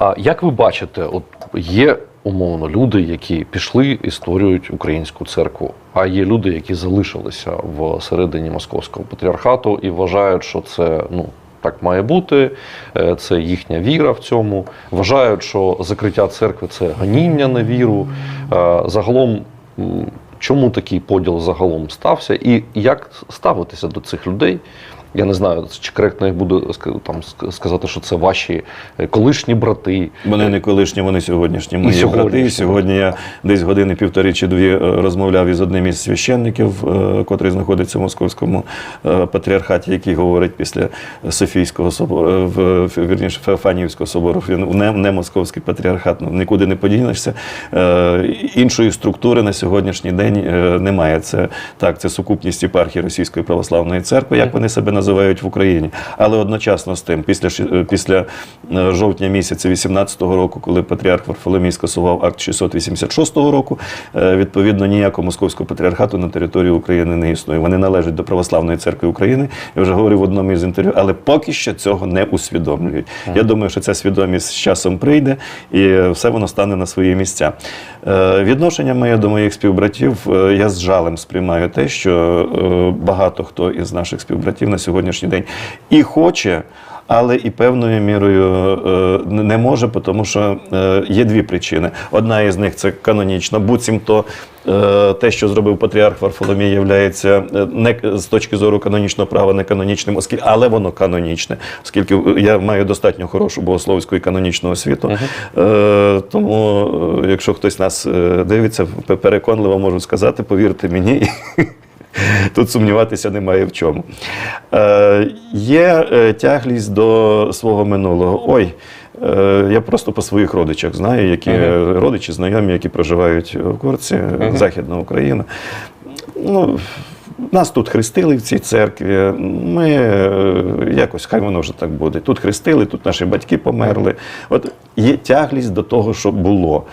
А як ви бачите, от є умовно люди, які пішли і створюють українську церкву, а є люди, які залишилися в середині московського патріархату і вважають, що це ну. Так має бути, е, це їхня віра в цьому. Вважають, що закриття церкви це ганіння на віру. Е, Загалом, чому такий поділ загалом стався, і як ставитися до цих людей? Я не знаю, чи коректно їх буду там сказати, що це ваші е, колишні брати. Вони не колишні, вони сьогоднішні мої сьогоднішні. брати. Сьогодні я десь години півтори чи дві е, розмовляв із одним із священників, е, котрий знаходиться в московському патріархаті, який говорить після Софійського собору, вірніше Феофанівського собору. Він не, не московський патріархат, ну, нікуди не подінешся. Іншої структури на сьогоднішній день немає. Це так, це сукупність єпархії Російської православної церкви, як вони себе називають в Україні. Але одночасно з тим, після е, після е, жовтня місяця 18-го року, коли патріарх Варфоломій скасував акт 686 року, е, відповідно ніякого московського патріархату на території України не існує. Вони належать до православної церкви України. Я вже говорив в одному із інтерв'ю, але поки що цього не усвідомлюють. Я думаю, що ця свідомість з часом прийде і все воно стане на свої місця. Відношення моє до моїх співбратів, я з жалем сприймаю те, що багато хто із наших співбратів на сьогоднішній день і хоче. Але і певною мірою е, не може, тому що е, є дві причини. Одна із них це канонічна, буцімто е, те, що зробив патріарх Варфоломій, являється не з точки зору канонічного права не канонічним, оскільки, але воно канонічне, оскільки я маю достатньо хорошу богословську і канонічну освіту. Е, тому, якщо хтось нас дивиться, переконливо можу сказати, повірте мені. Тут сумніватися немає в чому. Е, є е, тяглість до свого минулого. Ой, е, я просто по своїх родичах знаю, які е, родичі, знайомі, які проживають в Корці, е, Західна Україна. Ну, нас тут хрестили в цій церкві. Ми якось, хай воно вже так буде. Тут хрестили, тут наші батьки померли. От є тяглість до того, що було.